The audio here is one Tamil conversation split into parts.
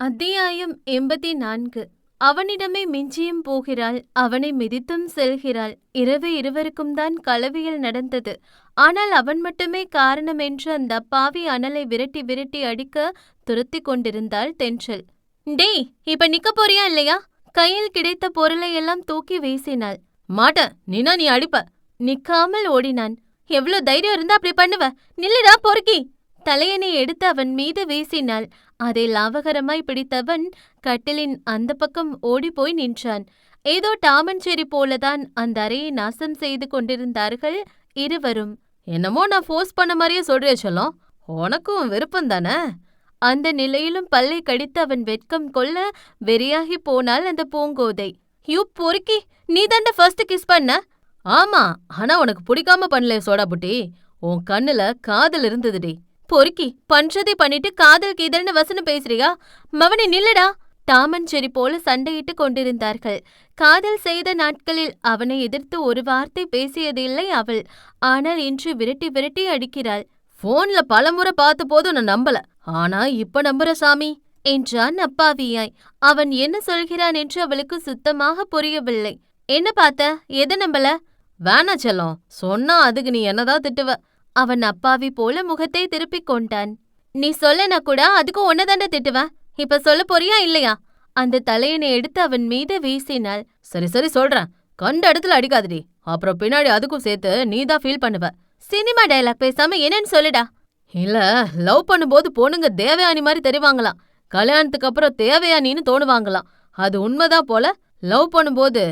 அத்தியாயம் எண்பத்தி நான்கு அவனிடமே மிஞ்சியும் போகிறாள் அவனை மிதித்தும் செல்கிறாள். இரவு இருவருக்கும் தான் கலவியில் நடந்தது. ஆனால் அவன் மட்டுமே காரணம் என்று அந்த அப்பாவி அனலை விரட்டி விரட்டி அடிக்க துரத்தி கொண்டிருந்தாள் தென்றல். டேய் இப்ப நிக்க போறியா இல்லையா? கையில் கிடைத்த பொருளை எல்லாம் தூக்கி வீசினாள். மாட்ட நீனா நீ அடிப்ப. நிக்காமல் ஓடினான். எவ்ளோ தைரியம் இருந்தா அப்படி பண்ணுவ? நில்லுடா பொறுக்கி. தலையணை எடுத்து அவன் மீது வீசினாள். அதை லாவகரமாய் பிடித்தவன் கட்டிலின் அந்த பக்கம் ஓடிப்போய் நின்றான். ஏதோ டாமஞ்சேரி போலதான் அந்த அறையை நாசம் செய்து கொண்டிருந்தார்கள் இருவரும். என்னமோ நான் ஃபோர்ஸ் பண்ண மாதிரியே சொல்றே சொல்லும். உனக்கும் விருப்பம் தானே? அந்த நிலையிலும் பல்லை கடித்து அவன் வெட்கம் கொள்ள வெறியாகி போனால் அந்த பூங்கோதை. யூ பொறுக்கி நீ தாண்ட ஃபர்ஸ்ட் கிஸ் பண்ண? ஆமா ஆனா உனக்கு பிடிக்காம பண்ணல சோடா புட்டி. உன் கண்ணுல காதல் இருந்ததுடி. பொறுக்கி பண்றதை பண்ணிட்டு காதல் கீதல்னு வசனம் பேசுறியா? மவனை நில்லடா. டாமன் செரி போல சண்டையிட்டு கொண்டிருந்தார்கள். காதல் செய்த நாட்களில் அவனை எதிர்த்து ஒரு வார்த்தை பேசியதில்லை அவள். ஆனால் இன்று விரட்டி விரட்டி அடிக்கிறாள். போன்ல பலமுறை பார்த்த போதும் நான் நம்பல. ஆனா இப்ப நம்புற சாமி? என்றான் அப்பாவியாய். அவன் என்ன சொல்கிறான் என்று அவளுக்கு சுத்தமாக புரியவில்லை. என்ன பார்த்த? எதை நம்பல? வேணா செல்லம். சொன்னா அதுக்கு நீ என்னதான் திட்டுவ? அவன் அப்பாவி போல முகத்தை திருப்பிக் கொண்டான். நீ சொல்லனா கூட அதுக்கும் ஒன்னதாண்ட திட்டுவேன் இப்ப சொல்ல போறியா இல்லையா? அந்த தலையணை எடுத்து அவன் மீது வீசினாள். சரி சரி சொல்றேன். கண்ட இடத்துல அடிக்காதடி. அப்புறம் பின்னாடி அதுக்கும் சேர்த்து நீ தான் ஃபீல் பண்ணுவ. சினிமா டயலாக் பேசாம என்னன்னு சொல்லுடா. இல்ல லவ் பண்ணும்போது பொண்ணுங்க தேவயானி மாதிரி தெரிவாங்களாம். கல்யாணத்துக்கு அப்புறம் தேவயானின்னு தோணுவாங்களாம். அது உண்மைதான் போல. லவ் பண்ணும்போது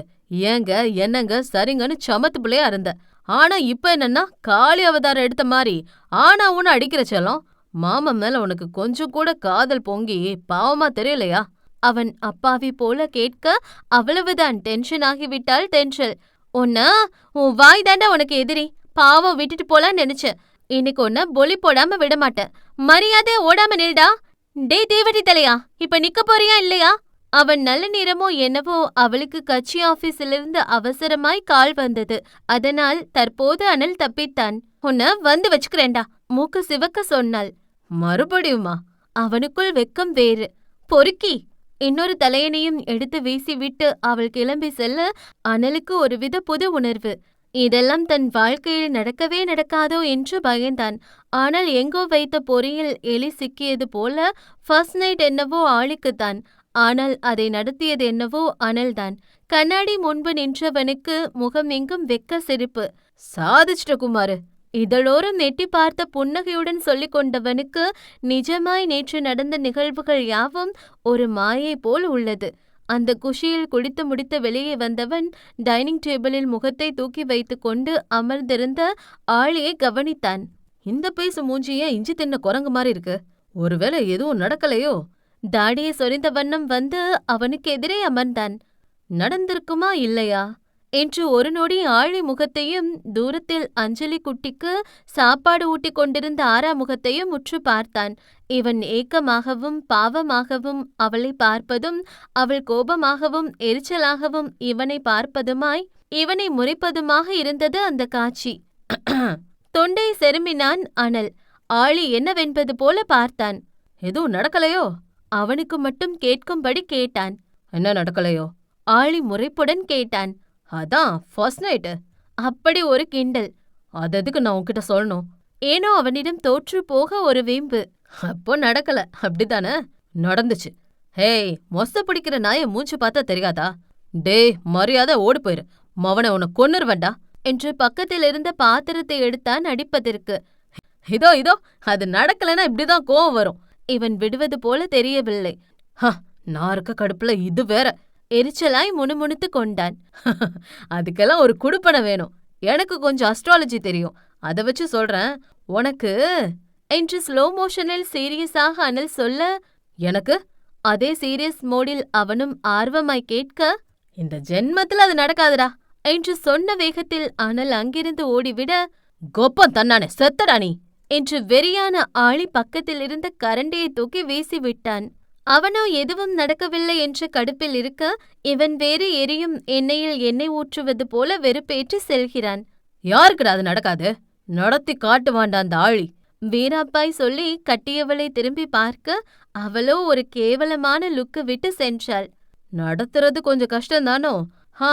ஏங்க என்னங்க சரிங்கன்னு சமத்து பிள்ளையா இருந்த. ஆனா இப்ப என்னன்னா காளி அவதாரம் எடுத்த மாதிரி ஆனா உன்னை அடிக்கிற செல்லம் மாமன் மேல உனக்கு கொஞ்சம் கூட காதல் பொங்கி பாவமா தெரியலையா? அவன் அப்பாவி போல கேட்க அவ்வளவுதான் டென்ஷன் ஆகிவிட்டாள் டென்ஷல் உன்ன உன் வாய் தாண்டா உனக்கு எதிரி பாவம் விட்டுட்டு போலான்னு நினைச்சேன் இன்னைக்கு உன்ன பொலி போடாம விட மாட்டேன் மரியாதை ஓடாம நில்டா. டே தேவடி தலையா? இப்ப நிக்க போறியா இல்லையா? அவன் நல்ல நேரமோ என்னவோ அவளுக்கு கட்சி ஆபீஸிலிருந்து அவசரமாய் கால் வந்தது. அதனால் தற்போது அனல் தப்பித்தான். உன்ன வந்து வச்சுக்கிறேன்டா மூக்கு சிவக்க சொன்னாள். மறுபடியுமா? அவனுக்குள் வெக்கம் வேறு. பொறுக்கி. இன்னொரு தலையணையும் எடுத்து வீசிவிட்டு அவள் கிளம்பி செல்ல அனலுக்கு ஒருவித புது உணர்வு. இதெல்லாம் தன் வாழ்க்கையில் நடக்கவே நடக்காதோ என்று பயந்தான். ஆனால் எங்கோ வைத்த பொறியில் எலி சிக்கியது போல ஃபர்ஸ்ட் நைட் என்னவோ ஆளுக்குத்தான். ஆனால் அதை நடத்தியது என்னவோ அனல்தான். கண்ணாடி முன்பு நின்றவனுக்கு முகம் எங்கும் வெக்க சிரிப்பு. சாதிச்சிட்ட குமாரு! இதழோரம் நெட்டி பார்த்த புன்னகையுடன் சொல்லிக் கொண்டவனுக்கு நிஜமாய் நேற்று நடந்த நிகழ்வுகள் யாவும் ஒரு மாயை போல் உள்ளது. அந்த குஷியில் குடித்து முடித்து வெளியே வந்தவன் டைனிங் டேபிளில் முகத்தை தூக்கி வைத்துக்கொண்டு அமர்ந்திருந்த ஆளியை கவனித்தான். இந்த பேசு மூஞ்சிய இஞ்சி தின்ன குரங்கு மாதிரி இருக்கு. ஒருவேளை எதுவும் நடக்கலையோ? தாடியை சொரிந்த வண்ணம் வந்து அவனுக்கு எதிரே அமர்ந்தான். நடந்திருக்குமா இல்லையா? என்று ஒரு நொடி ஆழி முகத்தையும் தூரத்தில் அஞ்சலி குட்டிக்கு சாப்பாடு ஊட்டிக் கொண்டிருந்த ஆரா முகத்தையும் உற்று பார்த்தான். இவன் ஏக்கமாகவும் பாவமாகவும் அவளை பார்ப்பதும் அவள் கோபமாகவும் எரிச்சலாகவும் இவனை பார்ப்பதுமாய் இவனை முறைப்பதுமாக இருந்தது அந்த காட்சி. தொண்டை செருமினான் அனல். ஆளி என்னவென்பது போல பார்த்தான். எதுவும் நடக்கலையோ? அவனுக்கு மட்டும் கேட்கும்படி கேட்டான். என்ன நடக்கலையோ? ஆளி முறைப்புடன் கேட்டான். அதான் ஃபர்ஸ்ட் நைட்டு அப்படி ஒரு கிண்டல். அததுக்கு நான் உன்கிட்ட சொல்லணும்? ஏனோ அவனிடம் தோற்று போக ஒரு வீம்பு. அப்போ நடக்கல. அப்படித்தானே? நடந்துச்சு. ஹேய் மொச பிடிக்கிற நாய மூச்சு பார்த்தா தெரியாதா? டேய் மரியாதை ஓடி போயிரு. மவனை உன்னை கொன்னுருவண்டா என்று பக்கத்தில் இருந்த பாத்திரத்தை எடுத்தான் அடிப்பதற்கு. இதோ இதோ அது நடக்கலன்னா இப்படிதான் கோவம் வரும். இவன் விடுவது போல தெரியவில்லை. ஹ நான் இருக்க கடுப்புல இது வேற. எரிச்சலாய் முணுமுணுத்து கொண்டான். அதுக்கெல்லாம் ஒரு குடுப்பனை வேணும். எனக்கு கொஞ்சம் அஸ்ட்ராலஜி தெரியும். அதை வச்சு சொல்றேன். உனக்கு? என்று ஸ்லோ மோஷனில் சீரியஸாக அனல் சொல்ல எனக்கு? அதே சீரியஸ் மோடில் அவனும் ஆர்வமாய் கேட்க இந்த ஜென்மத்தில் அது நடக்காதுடா. என்று சொன்ன வேகத்தில் அனல் அங்கிருந்து ஓடிவிட கொப்பம் தன்னானே செத்தடா நீ. என்று வெறியான ஆளி பக்கத்தில் இருந்த கரண்டியை தூக்கி வீசிவிட்டான். அவனோ எதுவும் நடக்கவில்லை என்ற கடுப்பில் இருக்க இவன் வேறு எரியும் எண்ணெயில் எண்ணெய் ஊற்றுவது போல வெறுப்பேற்றி செல்கிறான். யாருக்குடா அது நடக்காது? நடத்தி காட்டுவான்டா அந்த ஆழி வீராப்பாய் சொல்லி கட்டியவளை திரும்பி பார்க்க அவளோ ஒரு கேவலமான லுக்கு விட்டு சென்றாள். நடத்துறது கொஞ்சம் கஷ்டம்தானோ? ஹா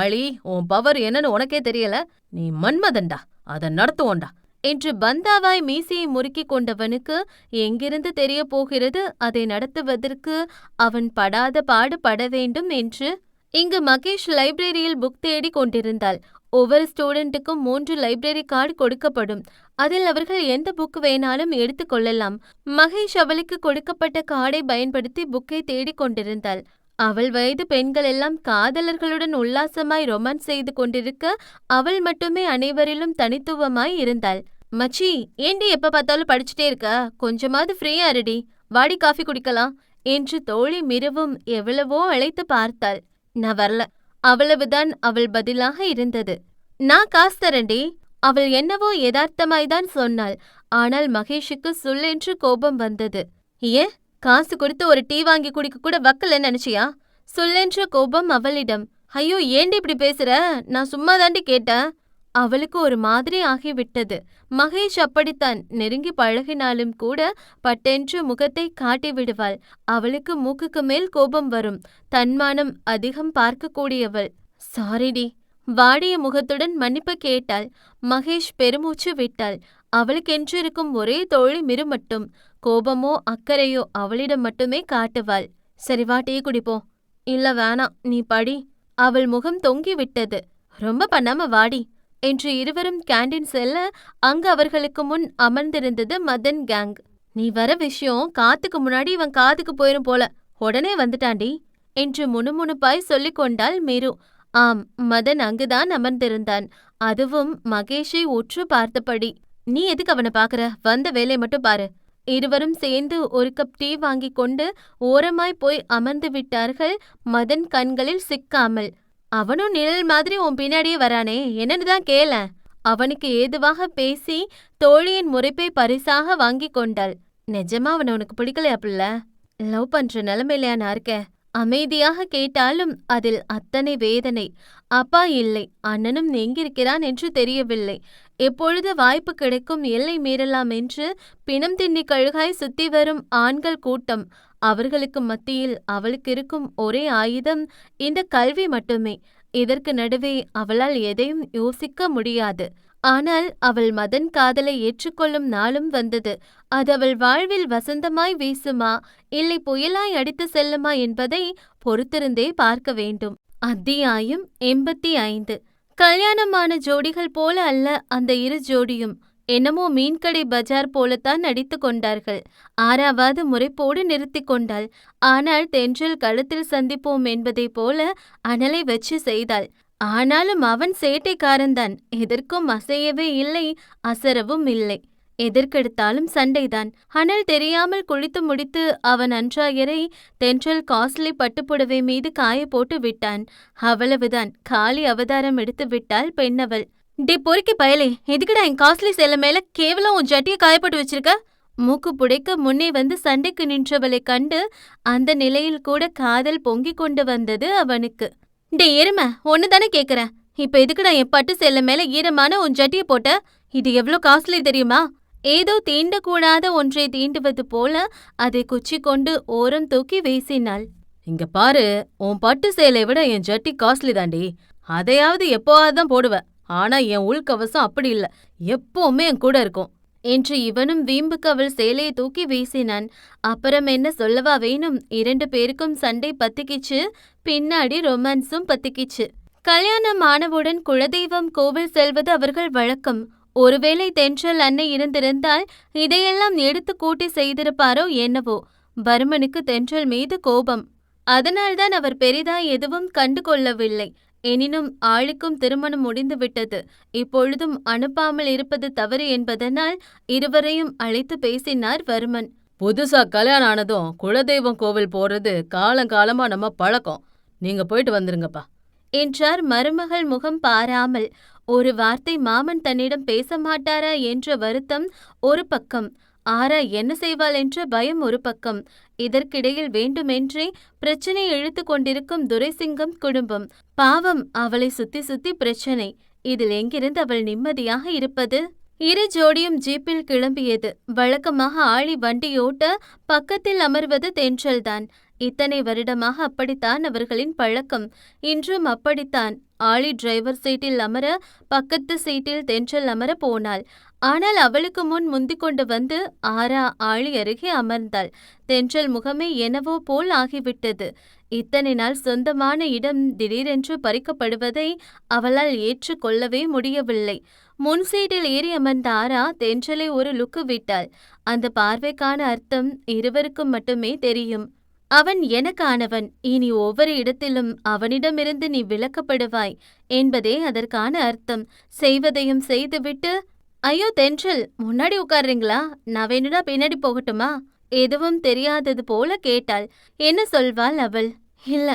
ஆளி உன் பவர் என்னன்னு உனக்கே தெரியல? நீ மன்மதன்டா அத நடத்துவோண்டா. என்று பந்தாவாய் மீசையை முறுக்கிக் கொண்டவனுக்கு எங்கிருந்து தெரிய போகிறது? அதை நடத்துவதற்கு அவன் படாத பாடு பட வேண்டும் என்று. இங்கு மகேஷ் லைப்ரரியில் புக் தேடி கொண்டிருந்தாள். ஒவ்வொரு ஸ்டூடெண்ட்டுக்கும் மூன்று லைப்ரரி கார்டு கொடுக்கப்படும். அதில் அவர்கள் எந்த புக் வேணாலும் எடுத்துக் கொள்ளலாம். மகேஷ் அவளுக்கு கொடுக்கப்பட்ட கார்டை பயன்படுத்தி புக்கை தேடிக் கொண்டிருந்தாள். அவள் வயது பெண்கள் எல்லாம் காதலர்களுடன் உல்லாசமாய் ரொமான்ஸ் செய்து கொண்டிருக்க அவள் மட்டுமே அனைவரிலும் தனித்துவமாய் இருந்தாள். மச்சி ஏண்டி எப்ப பார்த்தாலும் படிச்சுட்டே இருக்க? கொஞ்சமாவது ஃப்ரீயா இருடி. வாடி காஃபி குடிக்கலாம் என்று தோழி மிருவும் எவ்வளவோ அழைத்து பார்த்தாள். நான் வரல. அவ்வளவுதான் அவள் பதிலாக இருந்தது. நான் காசு தரண்டி அவள் என்னவோ யதார்த்தமாய்தான் சொன்னாள். ஆனால் மகேஷுக்கு சொல்லென்று கோபம் வந்தது. ஏன்? காசு கொடுத்து ஒரு டீ வாங்கி குடிக்க கூட வக்கல நினைச்சியா? சொல்லென்ற கோபம் அவளிடம். ஐயோ ஏண்டி இப்படி பேசுற? நான் சும்மா தாண்டி கேட்டேன். அவளுக்கு ஒரு மாதிரி ஆகிவிட்டது. மகேஷ் அப்படித்தான். நெருங்கி பழகினாலும் கூட பட்டென்று முகத்தை காட்டி விடுவாள் அவளுக்கு மூக்குக்கு மேல் கோபம் வரும். தன்மானம் அதிகம் பார்க்கக்கூடியவள். சாரிடி. வாடிய முகத்துடன் மன்னிப்பு கேட்டாள். மகேஷ் பெருமூச்சு விட்டாள். அவளுக்கென்றிருக்கும் ஒரே தோழி மிரு மட்டும் கோபமோ அக்கறையோ அவளிடம் மட்டுமே காட்டுவாள். சரி வா டீ குடிப்போம் இல்ல வேணாம் நீ படி. அவள் முகம் தொங்கி விட்டது ரொம்ப பண்ணாம வாடி. என்று இருவரும் கேண்டீன் செல்ல அங்கு அவர்களுக்கு முன் அமர்ந்திருந்தது மதன் கேங். நீ வர விஷயம் காத்துக்கு முன்னாடி இவன் காதுக்கு போயிரும் போல. உடனே வந்துட்டாண்டி என்று முணுமுணுப்பாய் சொல்லிக் கொண்டாள் மீரு. ஆம் மதன் அங்குதான் அமர்ந்திருந்தான். அதுவும் மகேஷை உற்று பார்த்தபடி. நீ எதுக்கு அவனை பாக்குற வந்த வேலையை மட்டும் பாரு. இருவரும் சேர்ந்து ஒரு கப் டீ வாங்கிக் கொண்டு ஓரமாய் போய் அமர்ந்து விட்டார்கள். மதன் கண்களில் சிக்காமல் அவனும் நிழல் மாதிரி உன் பின்னாடியே வரானே என்னன்னு தான் கேள அவனுக்கு ஏதுவாக பேசி தோழியின் முறைப்பை பரிசாக வாங்கிக் கொண்டாள். நிஜமா அவன் உனக்கு பிடிக்கலையா பிள்ள? லவ் பண்ற நிலைமையிலையா நான் இருக்கேன்? அமைதியாக கேட்டாலும் அதில் அத்தனை வேதனை. அப்பா இல்லை அண்ணனும் எங்கிருக்கிறான் என்று தெரியவில்லை. எப்பொழுது வாய்ப்பு கிடைக்கும் எல்லை மீறலாம் என்று பிணம் தின்னி கழுகாய் சுத்தி வரும் ஆண்கள் கூட்டம். அவர்களுக்கு மத்தியில் அவளுக்கு இருக்கும் ஒரே ஆயுதம் இந்த கல்வி மட்டுமே. இதற்கு நடுவே அவளால் எதையும் யோசிக்க முடியாது. ஆனால் அவள் மதன் காதலை ஏற்றுக்கொள்ளும் நாளும் வந்தது. அது அவள் வாழ்வில் வசந்தமாய் வீசுமா இல்லை புயலாய் அடித்து செல்லுமா என்பதை பொறுத்திருந்தே பார்க்க வேண்டும். அத்தியாயம் எண்பத்தி ஐந்து. கல்யாணமான ஜோடிகள் போல அல்ல அந்த இரு ஜோடியும். என்னமோ மீன்கடை பஜார் போலத்தான் நடித்து கொண்டார்கள். ஆறாவது முறைப்போடு நிறுத்தி கொண்டாள். ஆனால் தென்றல் கழுத்தில் சந்திப்போம் என்பதைப் போல அனலை வச்சு செய்தாள். ஆனாலும் அவன் சேட்டைக்காரன்தான். எதற்கும் அசையவே இல்லை அசரவும் இல்லை. எதற்கெடுத்தாலும் சண்டைதான். அனல் தெரியாமல் குளித்து முடித்து அவன் அன்றாயரை தென்றல் காஸ்ட்லி பட்டுப்புடவை மீது காய போட்டு விட்டான். அவ்வளவுதான். காலி அவதாரம் எடுத்து விட்டாள் பெண்ணவள். டே பொறுக்கி பயலே. எதுக்குடா என் காஸ்ட்லி சேலை மேல கேவலம் உன் ஜட்டிய காயப்பட்டு வச்சிருக்க? மூக்கு புடைக்க முன்னே வந்து சண்டைக்கு நின்றவளைக் கண்டு அந்த நிலையில் கூட காதல் பொங்கிக் கொண்டு வந்தது அவனுக்கு. டே எரும ஒன்னு தானே கேக்குறேன் இப்ப எதுக்குடா என் பட்டு சேலை மேல ஈரமான உன் ஜட்டிய போட்ட? இது எவ்ளோ காஸ்ட்லி தெரியுமா? ஏதோ தீண்டக்கூடாத ஒன்றை தீண்டுவது போல அதை குச்சி கொண்டு ஓரம் தூக்கி வீசினாள். இங்க பாரு உன் பட்டு சேலை விட என் ஜட்டி காஸ்ட்லி தாண்டி. அதையாவது எப்போவாது தான் போடுவ. ஆனா என் உள்கவசம் அப்படி இல்ல. எப்பவுமே என் கூட இருக்கும். என்று இவனும் வீம்பு கவல் சேலையை தூக்கி வீசினான். அப்புறம் என்ன சொல்லவா வேணும்? இரண்டு பேருக்கும் சண்டை பத்திக்கிச்சு. பின்னாடி ரொமான்ஸும் பத்திக்கிச்சு. கல்யாணம் ஆனவுடன் குலதெய்வம் கோவில் செல்வது அவர்கள் வழக்கம். ஒருவேளை தென்றல் அன்னை இருந்திருந்தால் இதையெல்லாம் எடுத்து கூட்டி செய்திருப்பாரோ என்னவோ. பர்மனுக்கு தென்றல் மீது கோபம். அதனால்தான் அவர் பெரிதாய் எதுவும் கண்டு கொள்ளவில்லை. எனினும் ஆளுக்கும் திருமணம் முடிந்துவிட்டது இப்பொழுதும் அனுப்பாமல் இருப்பது தவறு என்பதனால் இருவரையும் அழைத்து பேசினார் வர்மன். புதுசா கல்யாணம் ஆனதும் குலதெய்வம் கோவில் போறது காலங்காலமா நம்ம பழக்கம். நீங்க போயிட்டு வந்துருங்கப்பா. என்றார் மருமகள் முகம் பாராமல். ஒரு வார்த்தை மாமன் தன்னிடம் பேச மாட்டாரா என்ற வருத்தம் ஒரு பக்கம். ஆரா என்ன செய்வாள் என்ற பயம் ஒரு பக்கம். இதற்கிடையில் வேண்டுமென்றே பிரச்சனை இழுத்து கொண்டிருக்கும் துரைசிங்கம் குடும்பம். பாவம் அவளை சுத்தி சுத்தி பிரச்சனை. இதில் எங்கிருந்து அவள் நிம்மதியாக இருப்பது? இரு ஜோடியும் ஜீப்பில் கிளம்பியது. வழக்கமாக ஆளி வண்டியோட்ட பக்கத்தில் அமர்வது தென்றல்தான். இத்தனை வருடமாக அப்படித்தான் அவர்களின் பழக்கம். இன்றும் அப்படித்தான். ஆளி டிரைவர் சீட்டில் அமர பக்கத்து சீட்டில் தென்றல் அமர போனாள். ஆனால் அவளுக்கு முன் முந்திக் கொண்டு வந்து ஆரா ஆளி அருகே அமர்ந்தாள். தென்றல் முகமே என்னவோ போல் ஆகிவிட்டது. இத்தனை நாள் சொந்தமான இடம் திடீரென்று பறிக்கப்படுவதை அவளால் ஏற்றுக்கொள்ளவே முடியவில்லை. முன் சீட்டில் ஏறி அமர்ந்த ஆரா தென்றலை ஒரு லுக்கு விட்டாள். அந்த பார்வைக்கான அர்த்தம் இருவருக்கும் மட்டுமே தெரியும். அவன் எனக்கானவன். இனி ஒவ்வொரு இடத்திலும் அவனிடமிருந்து நீ விலக்கப்படுவாய் என்பதே அதற்கான அர்த்தம். செய்வதையும் செய்துவிட்டு ஐயோ தென்றல் முன்னாடி உட்கார்றீங்களா? நான் வேணும்னா பின்னாடி போகட்டுமா? எதுவும் தெரியாதது போல கேட்டாள். என்ன சொல்வாள் அவள்? இல்ல.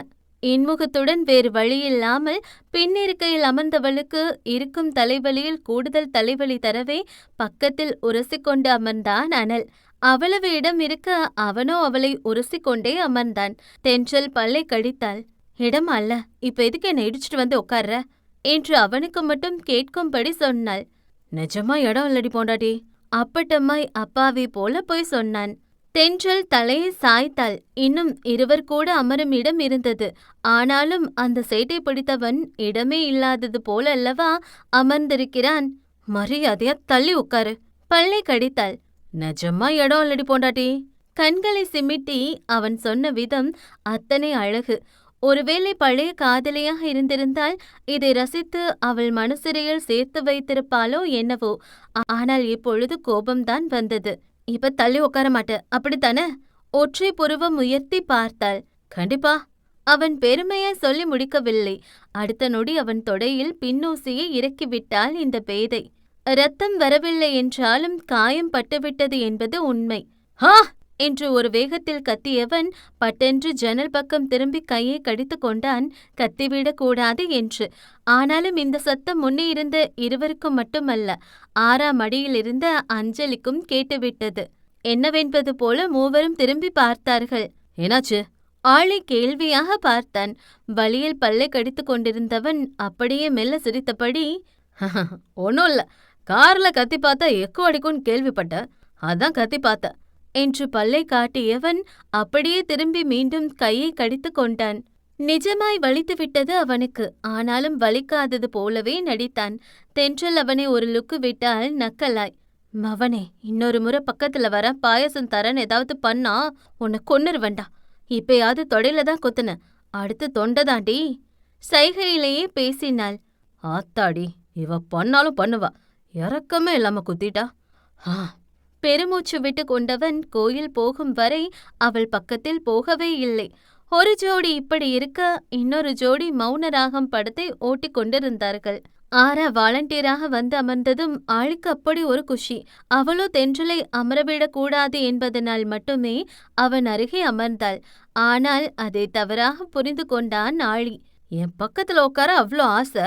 இன்முகத்துடன் வேறு வழியில்லாமல் பின்னிருக்கையில் அமர்ந்தவளுக்கு இருக்கும் தலைவலியில் கூடுதல் தலைவலி தரவே பக்கத்தில் உரசிக்கொண்டு அமர்ந்தான் அனல். அவ்வளவு இடம் இருக்க அவனோ அவளை உரசிக்கொண்டே அமர்ந்தான். தென்றல் பல்லை கடித்தாள். இடம் அல்ல இப்ப எதுக்கு என்னை இடிச்சிட்டு வந்து உட்கார்ற? என்று அவனுக்கு மட்டும் கேட்கும்படி சொன்னாள். நிஜமா இடம் இல்லடி போண்டாட்டி அப்பட்டம்மாய் அப்பாவி போல போய் சொன்னான். தென்றல் தலையை சாய்த்தாள். இன்னும் இருவர் கூட அமரும் இடம் இருந்தது. ஆனாலும் அந்த சேட்டை பிடித்தவன் இடமே இல்லாதது போல அல்லவா அமர்ந்திருக்கிறான். மரியாதையா தள்ளி உட்காரு பல்லை கடித்தாள். நிஜமா இடம் இல்லடி போண்டாட்டி. கண்களை சிமிட்டி அவன் சொன்ன விதம் அத்தனை அழகு. ஒருவேளை பழைய காதலியாக இருந்திருந்தால் இதை ரசித்து அவள் மனசிறையில் சேர்த்து வைத்திருப்பாளோ என்னவோ. ஆனால் இப்பொழுது கோபம்தான் வந்தது. இப்ப தள்ளி உட்கார மாட்ட அப்படித்தானே? ஒற்றை புருவம் உயர்த்தி பார்த்தாள். கண்டிப்பா. அவன் பெருமையை சொல்லி முடிக்கவில்லை. அடுத்த நொடி அவன் தொடையில் பின்னூசியை இறக்கிவிட்டாள் இந்த பேதை. ரத்தம் வரவில்லை என்றாலும் காயம் பட்டுவிட்டது என்பது உண்மை. ஹா! என்று ஒரு வேகத்தில் கத்தியவன் பட்டென்று ஜன்னல் பக்கம் திரும்பி கையை கடித்து கொண்டான். கத்திவிடக் கூடாது என்று. ஆனாலும் இந்த சத்தம் முன்னே இருந்த இருவருக்கும் மட்டுமல்ல ஆறாம் அடியில் இருந்த அஞ்சலிக்கும் கேட்டுவிட்டது. என்னவென்பது போல மூவரும் திரும்பி பார்த்தார்கள். என்னாச்சு? ஆளை கேள்வியாக பார்த்தான். வழியில் பல்லை கடித்து கொண்டிருந்தவன் அப்படியே மெல்ல சிரித்தபடி ஒன்னும் இல்ல. கார்ல கத்தி பார்த்தா எக்கோ அடிக்கும்னு கேள்விப்பட்ட அதான் கத்தி பார்த்தேன் என்று பல்லை காட்டியவன் அப்படியே திரும்பி மீண்டும் கையை கடித்து கொண்டான். நிஜமாய் வலித்து விட்டது அவனுக்கு ஆனாலும் வலிக்காதது போலவே நடித்தான். தென்றல் அவனை ஒரு லுக்கு விட்டால் நக்கலாய் மவனே இன்னொரு முறை பக்கத்துல வர பாயசம் தரேன்னு ஏதாவது பண்ணா உன்னை கொன்னுருவண்டா இப்பயாவது தொடையில தான் கொத்துன. அடுத்து தொண்டதாண்டி சைகையிலேயே பேசினாள். ஆத்தாடி இவ பண்ணாலும் பண்ணுவா. இறக்கமே இல்லாம குத்திட்டா. ஆ பெருமூச்சு விட்டு கொண்டவன் கோயில் போகும் வரை அவள் பக்கத்தில் போகவே இல்லை. ஒரு ஜோடி இப்படி இருக்க இன்னொரு ஜோடி மௌன ராகம் படத்தை ஓட்டிக் கொண்டிருந்தார்கள். ஆரா வாலண்டியராக வந்து அமர்ந்ததும் ஆளுக்கு அப்படி ஒரு குஷி. அவளோ தென்றலை அமரவிடக் கூடாது என்பதனால் மட்டுமே அவன் அருகே அமர்ந்தாள். ஆனால் அதை தவறாக புரிந்து கொண்டான் ஆழி. என் பக்கத்துல உட்கார அவ்ளோ ஆசை.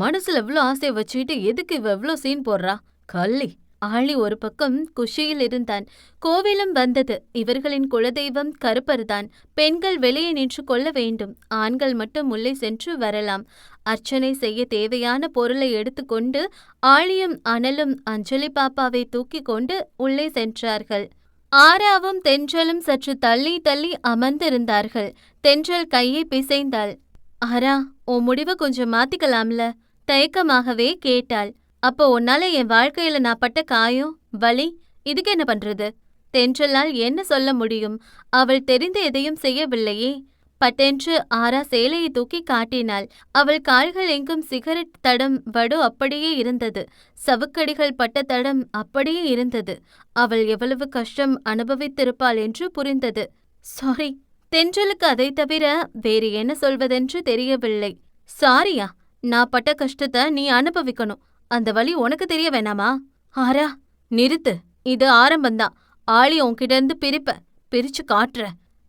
மனசுல எவ்வளோ ஆசையை வச்சுக்கிட்டு எதுக்கு இவ எவ்வளோ சீன் போடுறா? கள்ளி. ஆளி ஒரு பக்கம் குஷியில் இருந்தான். கோவிலும் வந்தது. இவர்களின் குலதெய்வம் கருப்பர்தான். பெண்கள் வெளியே நின்று கொள்ள வேண்டும். ஆண்கள் மட்டும் உள்ளே சென்று வரலாம். அர்ச்சனை செய்ய தேவையான பொருளை எடுத்துக்கொண்டு ஆழியும் அனலும் அஞ்சலி பாப்பாவை தூக்கி கொண்டு உள்ளே சென்றார்கள். ஆராவும் தென்றலும் சற்று தள்ளி தள்ளி அமர்ந்திருந்தார்கள். தென்றல் கையை பிசைந்தாள். ஆரா உன் முடிவை கொஞ்சம் மாத்திக்கலாம்ல. தயக்கமாகவே கேட்டாள். அப்போ உன்னால என் வாழ்க்கையில நான் பட்ட காயம் வலி இதுக்கு என்ன பண்றது? தென்றலால் என்ன சொல்ல முடியும்? அவள் தெரிந்து எதையும் செய்யவில்லையே. பட்டென்று ஆரா சேலையை தூக்கி காட்டினாள். அவள் கால்கள் எங்கும் சிகரெட் தடம் வடு அப்படியே இருந்தது. சவுக்கடிகள் பட்ட தடம் அப்படியே இருந்தது. அவள் எவ்வளவு கஷ்டம் அனுபவித்திருப்பாள் என்று புரிந்தது. சாரி தென்றலுக்கு அதை தவிர வேறு என்ன சொல்வதென்று தெரியவில்லை. சாரியா? நான் பட்ட கஷ்டத்தை நீ அனுபவிக்கணும். அந்த வழி உனக்கு தெரிய வேணாமா? ஆரா நிறுத்து. இது ஆரம்பந்தான் ஆளி உன்கிட்ட இருந்து பிரிப்ப பிரிச்சு காட்டுற.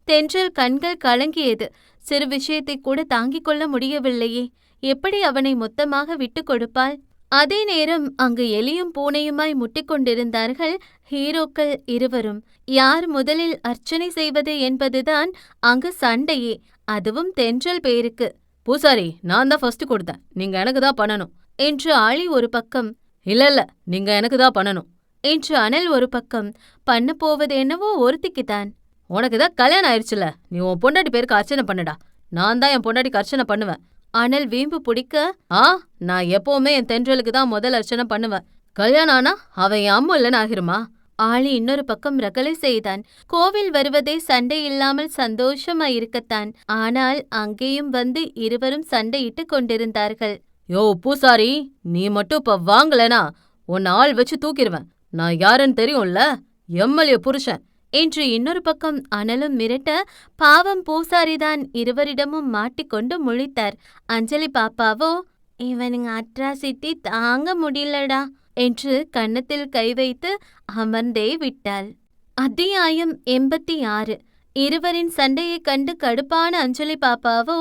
தென்றல் கண்கள் கலங்கியது. சிறு விஷயத்தை கூட தாங்கிக் கொள்ள முடியவில்லையே. எப்படி அவனை மொத்தமாக விட்டு கொடுப்பாள்? அதே நேரம் அங்கு எலியும் பூனையுமாய் முட்டிக்கொண்டிருந்தார்கள் ஹீரோக்கள் இருவரும். யார் முதலில் அர்ச்சனை செய்வது என்பதுதான் அங்கு சண்டையே. அதுவும் தென்றல் பேருக்கு. பூசாரி நான் தான் ஃபர்ஸ்ட் கொடுத்தேன். நீங்க எனக்கு தான் பண்ணணும். என்று ஆளி ஒரு பக்கம் இல்ல இல்ல நீங்க எனக்கு தான் பண்ணணும். என்று அனல் ஒரு பக்கம் பண்ண போவது என்னவோ ஒருத்திக்குத்தான். உனக்கு தான் கல்யாணம் ஆயிடுச்சுல நீ உன் பொண்டாட்டி பேருக்கு அர்ச்சனை பண்ணுடா. நான் தான் என் பொண்டாட்டிக்கு அர்ச்சனை பண்ணுவேன். அனல் வீம்பு பிடிக்க ஆ நான் எப்பவுமே என் தென்றலுக்கு தான் முதல் அர்ச்சனை பண்ணுவேன். கல்யாணம் ஆனா அவன் என் அம்மா இல்லைன்னு ஆகிருமா? ஆளி இன்னொரு பக்கம் ரகலை செய்தான். கோவில் வருவதே சண்டை இல்லாமல் சந்தோஷமா இருக்கத்தான். ஆனால் அங்கேயும் வந்து இருவரும் சண்டையிட்டு கொண்டிருந்தார்கள். யோ பூசாரி நீ மட்டும் இப்ப வாங்கலனா? உன் ஆள் வச்சு தூக்கிடுவேன் நான் யாருன்னு தெரியும்ல? எம்எல்ஏ புருஷன். என்று இன்னொரு பக்கம் அனலும் மிரட்ட பாவம் பூசாரிதான் இருவரிடமும் மாட்டிக்கொண்டு முழித்தார். அஞ்சலி பாப்பாவோ இவனுங்க அட்ராசிட்டி தாங்க முடியலடா. என்று கன்னத்தில் கை வைத்து அமர்ந்தே விட்டாள். அத்தியாயம் எண்பத்தி ஆறு இருவரின் சண்டையைக் கண்டு கடுப்பான அஞ்சலி பாப்பாவோ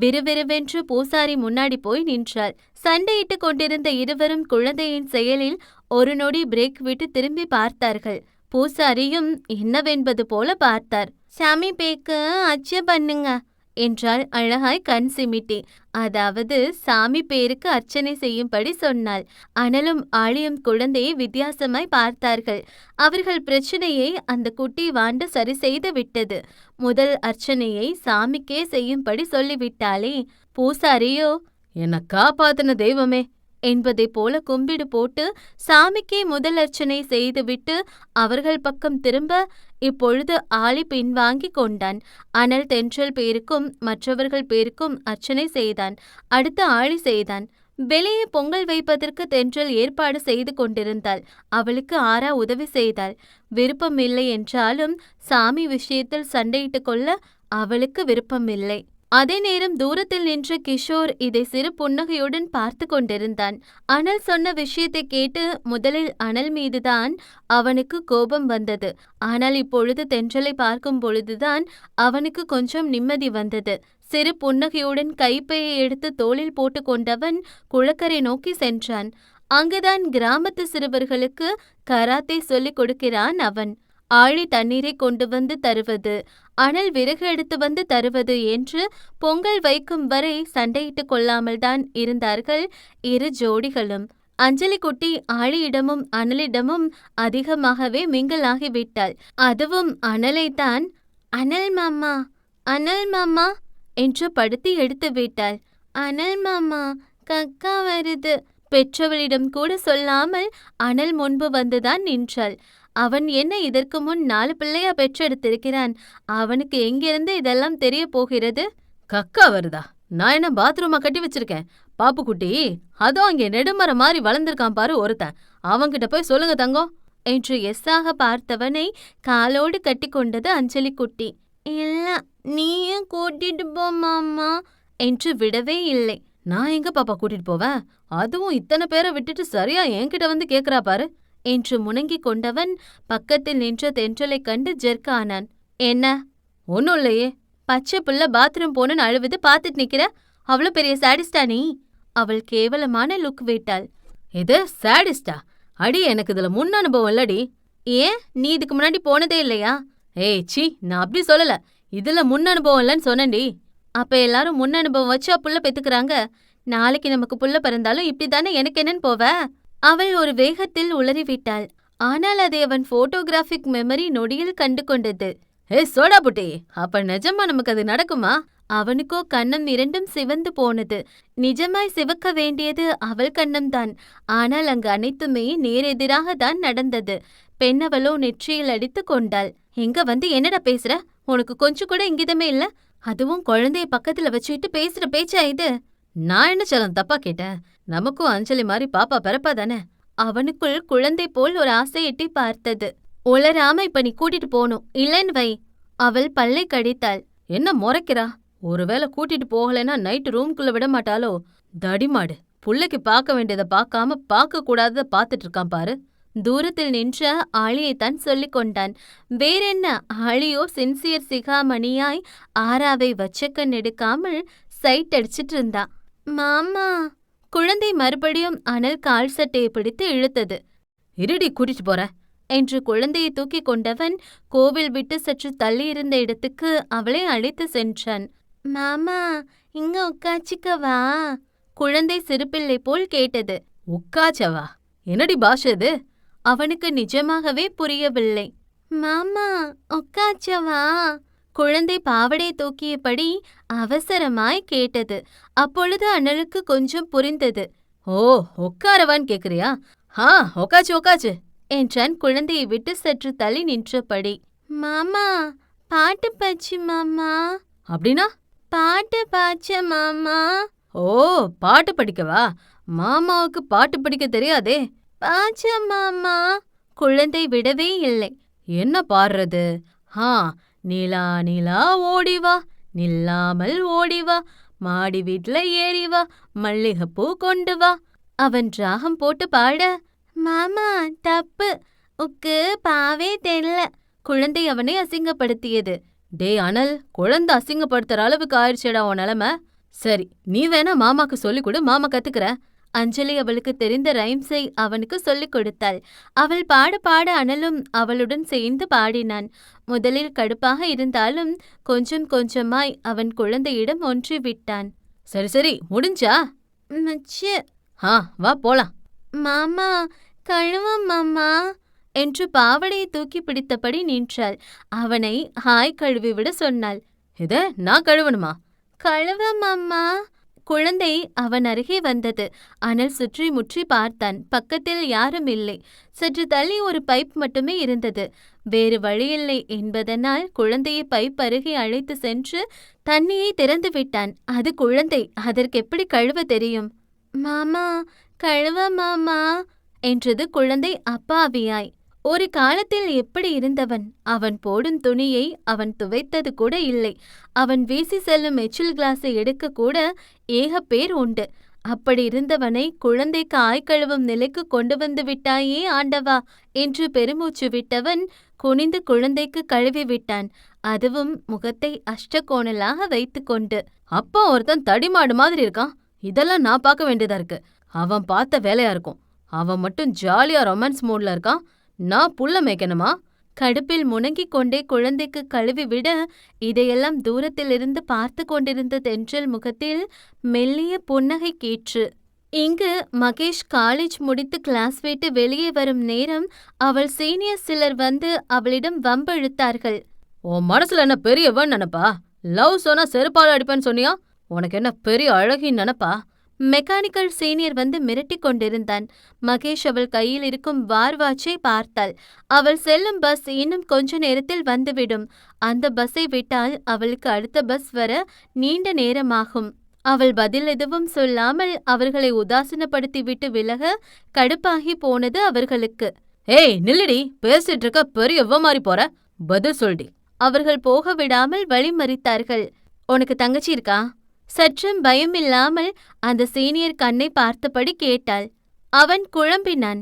விறுவிறுவென்று பூசாரி முன்னாடி போய் நின்றாள். சண்டையிட்டுக் கொண்டிருந்த இருவரும் குழந்தையின் செயலில் ஒரு நொடி பிரேக் விட்டு திரும்பி பார்த்தார்கள். பூசாரியும் என்னவென்பது போல பார்த்தார். சாமி பேக்கு அச்ச பண்ணுங்க. என்றாள் அழகாய் கண் சிமிட்டி. அதாவது சாமி பேருக்கு அர்ச்சனை செய்யும்படி சொன்னாள். அனலும் ஆழியும் குழந்தையை வித்தியாசமாய் பார்த்தார்கள். அவர்கள் பிரச்சனையை அந்த குட்டி வாண்டு சரி செய்து விட்டது. முதல் அர்ச்சனையை சாமிக்கே செய்யும்படி சொல்லிவிட்டாளே. பூசாரியோ என்ன காப்பாத்தின தெய்வமே என்பதைப் போல கும்பிடு போட்டு சாமிக்கே முதல் அர்ச்சனை செய்துவிட்டு அவர்கள் பக்கம் திரும்ப இப்பொழுது ஆலி பின்வாங்கி கொண்டான். அனல் தென்றல் பேருக்கும் மற்றவர்கள் பேருக்கும் அர்ச்சனை செய்தான். அடுத்து ஆளி செய்தான். வெளியே பொங்கல் வைப்பதற்கு தென்றல் ஏற்பாடு செய்து கொண்டிருந்தாள். அவளுக்கு ஆரா உதவி செய்தாள். விருப்பமில்லை என்றாலும் சாமி விஷயத்தில் சண்டையிட்டுக் கொள்ள அவளுக்கு விருப்பமில்லை. அதே நேரம் தூரத்தில் நின்ற கிஷோர் இதை சிறு புன்னகையுடன் பார்த்து கொண்டிருந்தான். அனல் சொன்ன விஷயத்தை கேட்டு முதலில் அனல் மீதுதான் அவனுக்கு கோபம் வந்தது. ஆனால் இப்பொழுது தென்றலை பார்க்கும் பொழுதுதான் அவனுக்கு கொஞ்சம் நிம்மதி வந்தது. சிறு புன்னகையுடன் கைப்பையை எடுத்து தோளில் போட்டு கொண்டவன் குளக்கரை நோக்கி சென்றான். அங்குதான் கிராமத்து சிறுவர்களுக்கு கராத்தே சொல்லிக் கொடுக்கிறான் அவன். ஆழி தண்ணீரை கொண்டு வந்து தருவது அனல் விறகு எடுத்து வந்து தருவது என்று பொங்கல் வைக்கும் வரை சண்டையிட்டுக் கொள்ளாமல் தான் இருந்தார்கள் இரு ஜோடிகளும். அஞ்சலி குட்டி ஆழியிடமும் அனலிடமும் அதிகமாகவே மிங்கலாகிவிட்டாள். அதுவும் அனலைத்தான் அனல் மாமா அனல் மாமா என்று படுத்தி எடுத்து விட்டாள். அனல் மாமா கக்கா வருது பெற்றவளிடம் கூட சொல்லாமல் அனல் முன்பு வந்துதான் நின்றாள். அவன் என்ன இதற்கு முன் நாலு பிள்ளையா பெற்றெடுத்திருக்கிறான்? அவனுக்கு எங்கிருந்து இதெல்லாம் தெரிய போகிறது? கக்கா வருதா? நான் என்ன பாத்ரூமா கட்டி வச்சிருக்கேன்? பாப்பு குட்டி அதோ அங்கே நெடுமரம் மாதிரி வளர்ந்திருக்கான் பாரு ஒருத்தன். அவன்கிட்ட போய் சொல்லுங்க தங்கம். என்று எஸ்ஸாக பார்த்தவனை காலோடு கட்டி கொண்டது அஞ்சலி குட்டி. இல்ல நீயும் கூட்டிட்டு போ மாமா என்று விடவே இல்லை. நான் எங்க பாப்பா கூட்டிட்டு போவேன்? அதுவும் இத்தனை பேரை விட்டுட்டு சரியா என்கிட்ட வந்து கேக்குறா பாரு. என்று முணங்கிக் கொண்டவன் பக்கத்தில் நின்ற தென்றலைக் கண்டு ஜெர்க் ஆனான் என்ன? ஒன்னும் இல்லையே. பச்சை புள்ள பாத்ரூம் போனன்னு அழுவது பார்த்துட்டு நிக்கிற? அவ்வளோ பெரிய சாடிஸ்டா நீ? அவள் கேவலமான லுக் விட்டாள். இது சாடிஸ்டா? அடி எனக்கு இதுல முன் அனுபவம் இல்லடி. ஏன்? நீ இதுக்கு முன்னாடி போனதே இல்லையா? ஏய் சி நான் அப்படி சொல்லல. இதுல முன் அனுபவம் இல்லைன்னு சொன்னேன்டி. அப்ப எல்லாரும் முன் அனுபவம் வச்சு புள்ள பெத்துக்கறாங்க. நாளைக்கு நமக்கு புள்ள பிறந்தாலும் இப்படிதானே எனக்கு என்னன்னு போவ? அவள் ஒரு வேகத்தில் உளறிவிட்டாள். ஆனால் அதை அவன் போட்டோகிராஃபிக் மெமரி நொடியில் கண்டு கொண்டது. ஏ சோடா புட்டி! அப்ப நிஜமா நமக்கு அது நடக்குமா? அவனுக்கோ கண்ணம் இரண்டும் சிவந்து போனது. நிஜமாய் சிவக்க வேண்டியது அவள் கண்ணம்தான். ஆனால் அங்கு அனைத்துமே நேரெதிராக தான் நடந்தது. பெண்ணவளோ நெற்றியில் அடித்து கொண்டாள். எங்க வந்து என்னடா பேசுற? உனக்கு கொஞ்சம் கூட இங்கிதமே இல்ல? அதுவும் குழந்தைய பக்கத்துல வச்சுட்டு பேசுற பேச்சா இது? நான் என்ன சொல்ல தப்பா கேட்டேன் நமக்கும் அஞ்சலி மாதிரி பாப்பா பிறப்பா தானே அவனுக்குள் குழந்தை போல் ஒரு ஆசை எட்டி பார்த்தது. உளராம இப்ப நீ கூட்டிட்டு போகணும். இல்லைன்னு வை. அவள் பல்லை கடித்தாள். என்ன முறைக்கிறா? ஒருவேளை கூட்டிட்டு போகலைன்னா நைட்டு ரூம்குள்ள விட மாட்டாளோ? தடிமாடு புள்ளைக்கு பார்க்க வேண்டியதை பார்க்காம பார்க்க கூடாததை பார்த்துட்டு இருக்கான் பாரு. தூரத்தில் நின்ற ஆளியைத்தான் சொல்லிக் கொண்டான். வேறென்ன? ஆளியோ சின்சியர் சிகாமணியாய் ஆராவை வச்சக்கண் எடுக்காமல் சைட் அடிச்சிட்டு இருந்தா மாமா! குழந்தை மறுபடியும் அனல் கால் சட்டையை பிடித்து இழுத்தது. இருடி கூட்டிட்டு போற. என்று குழந்தையை தூக்கிக் கொண்டவன் கோவில் விட்டு சற்று தள்ளியிருந்த இடத்துக்கு அவளை அழைத்து சென்றான். மாமா இங்க உட்காச்சிக்கவா குழந்தை சிறுபிள்ளை போல் கேட்டது. உட்காச்சவா என்னடி பாஷை இது? அவனுக்கு நிஜமாகவே புரியவில்லை. மாமா உக்காச்சவா? குழந்தை பாவடை தூக்கியபடி அவசரமாய் கேட்டது. அப்பொழுது அண்ணலுக்கு கொஞ்சம் புரிந்தது. ஓ உட்காரவான்னு கேக்குறியா? ஹா உக்காச்சு உக்காச்சு என்றான் குழந்தையை விட்டு சற்று தள்ளி நின்றபடி. மாமா பாட்டு பச்சு மாமா. அப்படின்னா? பாட்டு பாச்ச மாமா. ஓ பாட்டு படிக்கவா? மாமாவுக்கு பாட்டு படிக்க தெரியாதே. பாச்ச மாமா. குழந்தை விடவே இல்லை. என்ன பாடுறது? ஹா நிலா நிலா ஓடி வா நில்லாமல் ஓடி வா மாடி வீட்ல ஏறி வா மல்லிகைப்பூ கொண்டு வா. அவன் ராகம் போட்டு பாட மாமா தப்பு. உக்கு பாவே தெரியல குழந்தை அவனை அசிங்கப்படுத்தியது. டே அனல் குழந்தை அசிங்கப்படுத்துற அளவுக்கு ஆயிடுச்சேடா உன் நிலமை. சரி நீ வேணா மாமாக்கு சொல்லிக் கொடு மாமா கத்துக்கிற அஞ்சலி அவளுக்கு தெரிந்த ரைம்ஸை அவனுக்கு சொல்லிக் கொடுத்தாள். அவள் பாட பாட அனலும் அவளுடன் சேர்ந்து பாடினான். முதலில் கடுப்பாக இருந்தாலும் கொஞ்சம் கொஞ்சமாய் அவன் குழந்தையிடம் ஒன்றி விட்டான். சரி சரி முடிஞ்சா? மச்சு. ஆ வா போலாம். மாமா கழுவ மாமா என்று பாவடையை தூக்கி பிடித்தபடி நின்றாள். அவனை ஹாய் கழுவி விட சொன்னாள். இத நான் கழுவணுமா? கழுவ மாமா குழந்தை அவன் அருகே வந்தது. அனல் சுற்றி முற்றி பார்த்தான். பக்கத்தில் யாரும் இல்லை. சற்று தள்ளி ஒரு பைப் மட்டுமே இருந்தது. வேறு வழியில்லை என்பதனால் குழந்தையை பைப் அருகே அழைத்து சென்று தண்ணியை திறந்து விட்டான். அது குழந்தை. அதற்கு எப்படி கழுவ தெரியும்? மாமா கழுவ மாமா என்றது குழந்தை அப்பாவியாய். ஒரு காலத்தில் எப்படி இருந்தவன்? அவன் போடும் துணியை அவன் துவைத்தது கூட இல்லை. அவன் வீசி செல்லும் எச்சில் கிளாஸை எடுக்க கூட ஏக பேர் உண்டு. அப்படி இருந்தவனை குழந்தைக்கு ஆய்கழுவும் நிலைக்கு கொண்டு வந்து விட்டாயே ஆண்டவா என்று பெருமூச்சு விட்டவன் குனிந்து குழந்தைக்கு கழுவி விட்டான். அதுவும் முகத்தை அஷ்டகோணலாக வைத்துக்கொண்டு அப்பா ஒருத்தன் தடிமாடு மாதிரி இருக்கான். இதெல்லாம் நான் பார்க்க வேண்டியதா இருக்கு. அவன் பார்த்த வேலையா இருக்கும். அவன் மட்டும் ஜாலியா ரொமான்ஸ் மூட்ல இருக்கான். நான் புள்ள மேய்க்கணுமா? கடுப்பில் முணங்கிக் கொண்டே குழந்தைக்கு கழுவி விட இதையெல்லாம் தூரத்திலிருந்து பார்த்து கொண்டிருந்த தென்றல் முகத்தில் மெல்லிய புன்னகை கேற்று. இங்கு மகேஷ் காலேஜ் முடித்து கிளாஸ் விட்டு வெளியே வரும் நேரம் அவள் சீனியர் சிலர் வந்து அவளிடம் வம்பழுத்தார்கள். உன் மனசுல என்ன பெரியவன் நினப்பா? லவ் சொன்னா செருப்பால அடிப்பேன்னு சொன்னியா? உனக்கு என்ன பெரிய அழகின் நினப்பா? மெக்கானிக்கல் சீனியர் வந்து மிரட்டிக் கொண்டிருந்தான். மகேஷ் அவள் கையில் இருக்கும் வார் வாட்சை பார்த்தாள். அவள் செல்லும் பஸ் இன்னும் கொஞ்ச நேரத்தில் வந்துவிடும். அந்த பஸ்ஸை விட்டால் அவளுக்கு அடுத்த பஸ் வர நீண்ட நேரமாகும். அவள் பதில் எதுவும் சொல்லாமல் அவர்களை உதாசீனப்படுத்திவிட்டு விலக கடுப்பாகி போனது அவர்களுக்கு. ஏய் நில்லுடி. பேசிட்டு இருக்க பெரிய மாதிரி போற. பதில் சொல்டி. அவர்கள் போக விடாமல் வழிமறித்தார்கள் உனக்கு தங்கச்சி இருக்கா? சற்றும் பயமில்லாமல் அந்த சீனியர் கண்ணை பார்த்தபடி கேட்டாள். அவன் குழம்பினான்.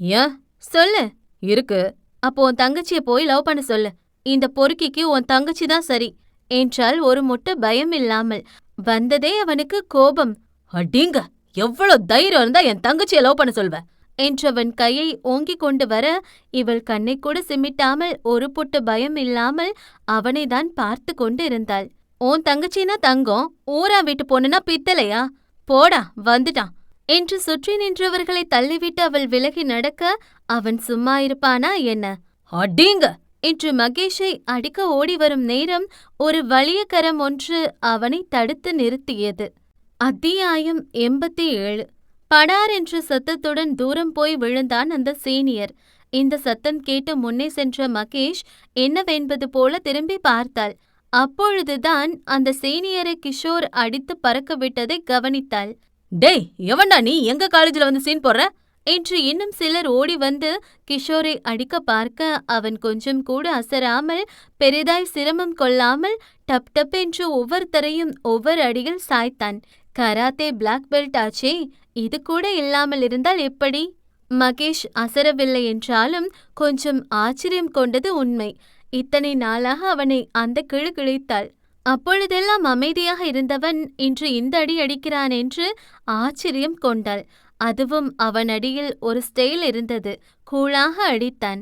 ஏன் சொல்லு. இருக்கு. அப்போ உன் தங்கச்சிய போய் லவ் பண்ண சொல்லு. இந்த பொறுக்கிக்கு உன் தங்கச்சி தான் சரி. என்றால் ஒரு முட்டை பயம் இல்லாமல் வந்ததே அவனுக்கு கோபம். அடிங்க எவ்வளவு தைரியம் இருந்தா என் தங்கச்சியை லவ் பண்ண சொல்வ? என்றவன் கையை ஓங்கிக் கொண்டு வர இவள் கண்ணை கூட சிமிட்டாமல் ஒரு புட்டு பயம் இல்லாமல் அவனைதான் பார்த்து கொண்டு இருந்தாள் உன் தங்கச்சினா தங்கம் ஊரா விட்டு பொண்ணுனா பித்தலையா போடா வந்துட்டான். என்று சுற்றி நின்றவர்களை தள்ளிவிட்டு அவள் விலகி நடக்க அவன் சும்மா இருப்பானா என்ன? அடிங்க! என்று மகேஷை அடிக்க ஓடி வரும் நேரம் ஒரு வலிய கரம் ஒன்று அவனை தடுத்து நிறுத்தியது. அத்தியாயம் எண்பத்தி ஏழு படார் என்ற சத்தத்துடன் தூரம் போய் விழுந்தான் அந்த சீனியர். இந்த சத்தம் கேட்டு முன்னே சென்ற மகேஷ் என்னவென்பது போல திரும்பி பார்த்தாள். அப்பொழுதுதான் அந்த சீனியரை கிஷோர் அடித்து பறக்க விட்டதை கவனித்தாள். டேய் எவன்டா நீ? எங்க காலேஜ்ல வந்து சீன் போடுற? என்று இன்னும் சிலர் ஓடி வந்து கிஷோரை அடிக்க பார்க்க அவன் கொஞ்சம் கூட அசராமல் பெரிதாய் சிரமம் கொள்ளாமல் டப் டப் என்று ஒவ்வொருத்தரையும் ஒவ்வொரு அடியில் சாய்த்தான். கராத்தே பிளாக் பெல்ட் ஆச்சே? இது கூட இல்லாமல் இருந்தால் எப்படி? மகேஷ் அசரவில்லை என்றாலும் கொஞ்சம் ஆச்சரியம் கொண்டது உண்மை. இத்தனை நாளாக அவனை அந்த கிழு கிழித்தாள் அப்பொழுதெல்லாம் அமைதியாக இருந்தவன் இன்று இந்த அடி அடிக்கிறான் என்று ஆச்சரியம் கொண்டாள். அதுவும் அவன் அடியில் ஒரு ஸ்டைல் இருந்தது. கூழாக அடித்தான்.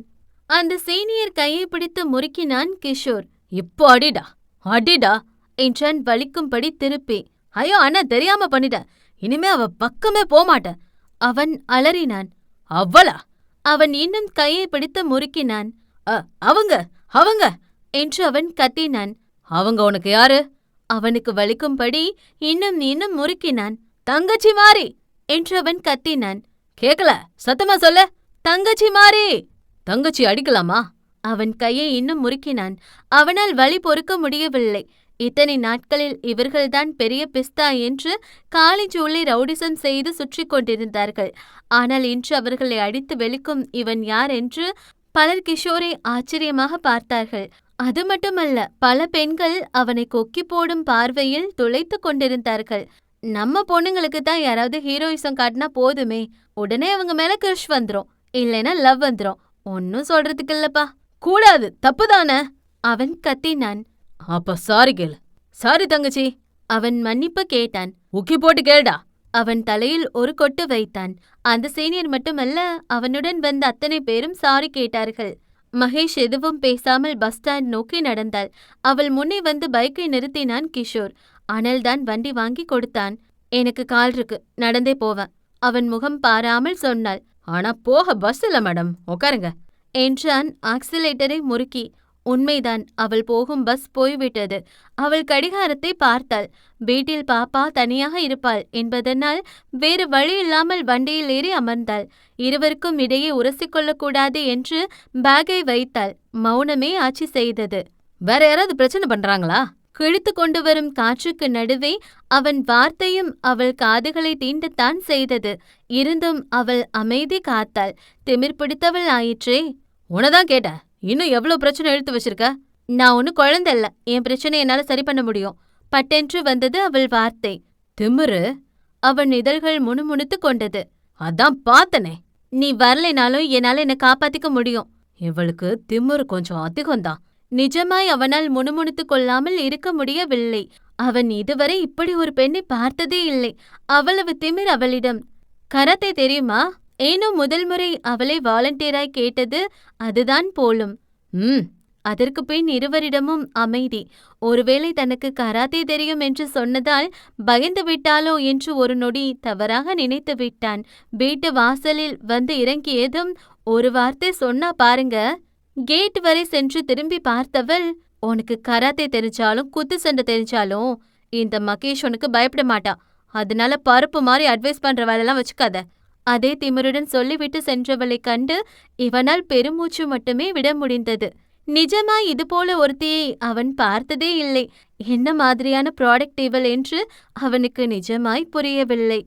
அந்த சீனியர் கையை பிடித்து முறுக்கினான் கிஷோர். இப்போ அடிடா அடிடா என்றான் வலிக்கும்படி திருப்பி. ஐயோ அண்ணா தெரியாம பண்ணிட்ட இனிமே அவ பக்கமே போமாட்ட. அவன் அலறினான். அவ்வளா அவன் இன்னும் கையை பிடித்து முறுக்கினான். அ, அவங்க? அவங்க. என்று அவன் கத்தினான். அவங்க உனக்கு யாரு? அவனுக்கு வலிக்கும்படி இன்னும் இன்னும் முறுக்கினான். தங்கச்சி மாறி! என்று அவன் கத்தினான். கேக்கல? சத்தமா சொல்ல! தங்கச்சி மாறி! தங்கச்சி அடிக்கலாமா? அவன் கையை இன்னும் முறுக்கினான். அவனால் வழி பொறுக்க முடியவில்லை. இத்தனை நாட்களில் இவர்கள்தான் பெரிய பிஸ்தா என்று காலேஜ் ரவுடிசம் செய்து சுற்றி கொண்டிருந்தார்கள். ஆனால் இன்று அவர்களை அடித்து வெளிக்கும் இவன் யார் என்று பலர் கிஷோரை ஆச்சரியமாக பார்த்தார்கள். அது மட்டுமல்ல பல பெண்கள் அவனை கொக்கி போடும் பார்வையில் துளைத்து கொண்டிருந்தார்கள். நம்ம பொண்ணுங்களுக்கு தான் யாராவது ஹீரோயிசம் காட்டினா போதுமே உடனே அவங்க மேல கிருஷ் வந்துரும். இல்லைன்னா லவ் வந்துரும். ஒன்னும் சொல்றதுக்கு இல்லப்பா. கூடாது தப்புதானே? அவன் கத்தினான். அப்ப சாரி கேளு. சாரி தங்கச்சி. அவன் மன்னிப்பு கேட்டான். உக்கி போட்டு கேளுடா. அவன் தலையில் ஒரு கொட்டு வைத்தான். அந்த சீனியர் மட்டுமல்ல அவனுடன் வந்த அத்தனை பேரும் சாரி கேட்டார்கள். மகேஷ் எதுவும் பேசாமல் பஸ் ஸ்டாண்ட் நோக்கி நடந்தாள். அவள் முன்னே வந்து பைக்கை நிறுத்தினான் கிஷோர். அனல்தான் வண்டி வாங்கி கொடுத்தான். எனக்கு கால் இருக்கு நடந்தே போவேன். அவன் முகம் பாராமல் சொன்னாள். ஆனா போக பஸ் இல்ல மேடம் உட்காருங்க. என்றான் ஆக்சிலேட்டரை முறுக்கி. உண்மைதான் அவள் போகும் பஸ் போய்விட்டது. அவள் கடிகாரத்தை பார்த்தாள். வீட்டில் பாப்பா தனியாக இருப்பாள் என்பதனால் வேறு வழி இல்லாமல் வண்டியில் ஏறி அமர்ந்தாள். இருவருக்கும் இடையே உரசிக்கொள்ளக்கூடாது என்று பேக்கை வைத்தாள். மௌனமே ஆட்சி செய்தது. வேற யாராவது பிரச்சனை பண்றாங்களா? கிழித்து கொண்டு வரும் காற்றுக்கு நடுவே அவன் வார்த்தையும் அவள் காதுகளை தீண்டத்தான் செய்தது. இருந்தும் அவள் அமைதி காத்தாள். திமிர் பிடித்தவள் ஆயிற்றே. உனதான் கேட்டேன். இன்னும் எவ்வளவு பிரச்சனை எழுத்து வச்சிருக்க? நான் ஒன்னும் குழந்தை இல்ல. என் பிரச்சனை என்னால சரி பண்ண முடியும். பட்டென்று வந்தது அவள் வார்த்தை. திமிரு. அவன் இதழ்கள் முணுமுணுத்து கொண்டது. அதான் பார்த்தனே. நீ வரலைனாலும் என்னால என்ன காப்பாத்திக்க முடியும். இவளுக்கு திமிரு கொஞ்சம் அதிகம்தான். நிஜமாய் அவனால் முணுமுணுத்துக் கொள்ளாமல் இருக்க முடியவில்லை. அவன் இதுவரை இப்படி ஒரு பெண்ணை பார்த்ததே இல்லை. அவ்வளவு திமிர் அவளிடம். கராத்தே தெரியுமா? ஏனோ முதல் முறை அவளை வாலண்டியராய் கேட்டது அதுதான் போலும். ம் அதற்கு பின் இருவரிடமும் அமைதி. ஒருவேளை தனக்கு கராத்தே தெரியும் என்று சொன்னதால் பயந்து விட்டாளோ என்று ஒரு நொடி தவறாக நினைத்து விட்டான். வீட்டு வாசலில் வந்து இறங்கியதும் ஒரு வார்த்தை சொன்னா பாருங்க. கேட் வரை சென்று திரும்பி பார்த்தவள் உனக்கு கராத்தே தெரிஞ்சாலும் குத்து சண்டை தெரிஞ்சாலும் இந்த மகேஷ் உனக்கு பயப்பட மாட்டா. அதனால பருப்பு மாதிரி அட்வைஸ் பண்ற வேலைலாம் வச்சுக்காத. அதே திமிருடன் சொல்லிவிட்டு சென்றவளைக் கண்டு இவனால் பெருமூச்சு மட்டுமே விட முடிந்தது. நிஜமாய் இதுபோல ஒருத்தியை அவன் பார்த்ததே இல்லை. என்ன மாதிரியான ப்ராடக்ட் இவள் என்று அவனுக்கு நிஜமாய் புரியவில்லை.